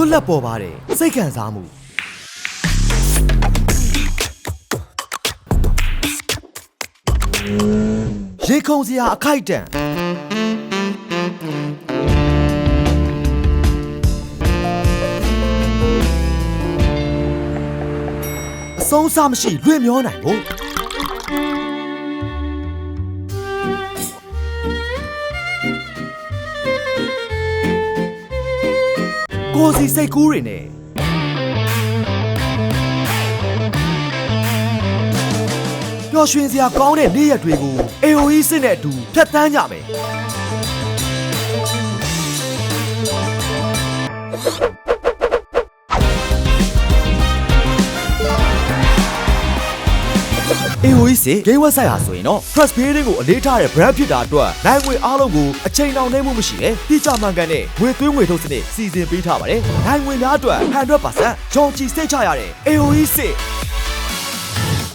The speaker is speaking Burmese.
လွတ်လပ်ပေါ်ပါတယ်စိတ်ခံစားမှုရေခုံစရာအခိုက်အတန့်အဆုံးစားမရှိလွင့်မျောနိုင်ဖို့ ကိုယ်စီစိတ်ကူးတွေနဲ့ပျော်ရွှင်စရာကောင်းတဲ့နေ့ရက်တွေကို AOE စစ်နဲ့အတူဖြတ်သန်းကြမယ် AOE စစ် game website ဟာဆိုရင်တော့ trust building ကိုအလေးထားတဲ့ brand ဖြစ်တာအတွက်နိုင်ငွေအားလုံးကိုအချိန်တောင်နှဲမှုမရှိပဲတိကျမှန်ကန်တဲ့ငွေသွင်းငွေထုတ်စနစ်စီစဉ်ပေးထားပါတယ်။နိုင်ငွေများအတွက်100%ကြောင်ချီစိတ်ချရတဲ့ AOE စစ်